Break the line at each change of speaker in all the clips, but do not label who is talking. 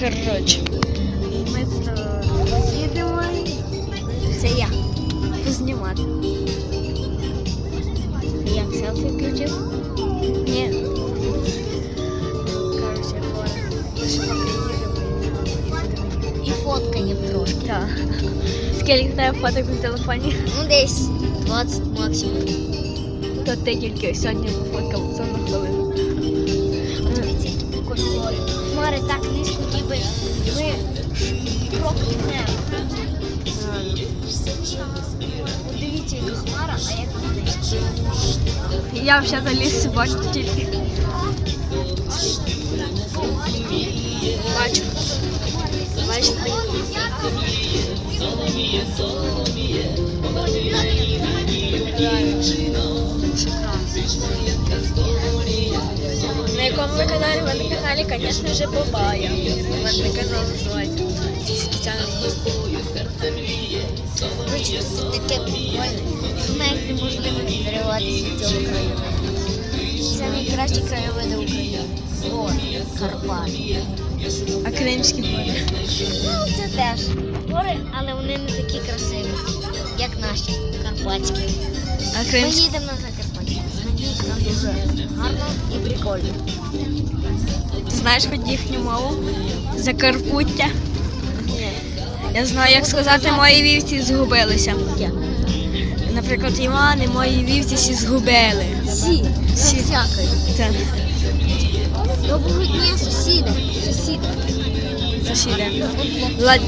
Коротше. Ми їдемо. Це я. Познімати. Як селфі включив? Ні. Коротше.
І фоткаємо трошки.
Так. Скільки в фоток на телефоні?
Ну десь 20 максимум.
То ти тільки сьогодні
які прикольні гори. Хмари так низько, ніби ми крок Дивіться, яка хмара, а як вона.
Я вже на ліс бачу тільки. Бачу. На каналі? Ви на каналі, звісно ж, Бабая. У мене канал називається.
Таке прикольне. Навіть не можемо відриватися від цього краєвиду. Це найкращі краєвиди України. О, Карпати.
А кримські гори?
Ну, це теж гори, але вони не такі красиві, як наші карпатські.
А
Ми
кримські?
їдемо на Там дуже гарно і прикольно.
Знаєш хоч їхню мову? Закарпуття. Я знаю, як сказати, мої вівці згубилися. Наприклад, Івани, мої вівці всі згубили.
Сі,
Сі.
всякої.
Це
Доброго дня, сусіди. Сусіди.
сусіди. Влад...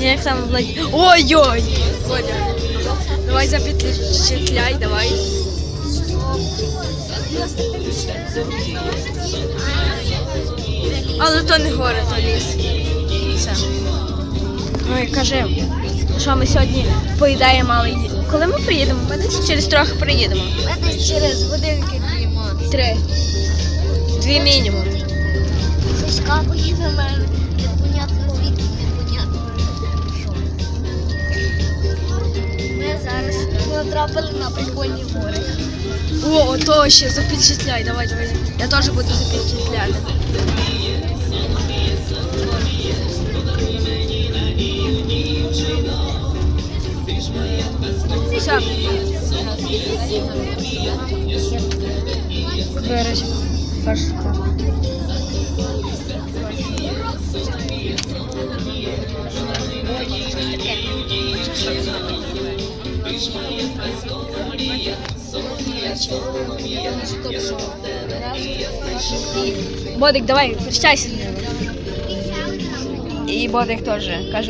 Як там Влад... Ой-ой! Коля. Давай запетляй, давай. Але то не гори, то ліс. Все. Ну і кажи, що ми сьогодні поїдаємо мали. Коли ми приїдемо? Ми десь через трохи приїдемо.
Ми десь через годинки макс.
Три. Дві мінімум.
Щось капає на мене. Непонятно звідки, натрапили на прикольні гори.
О, ото ще запечатляй, давай, давай. Я теж буду запечатляти. Все. Вишні пасторія. Бодик, давай, прощайся. И Бодик тоже.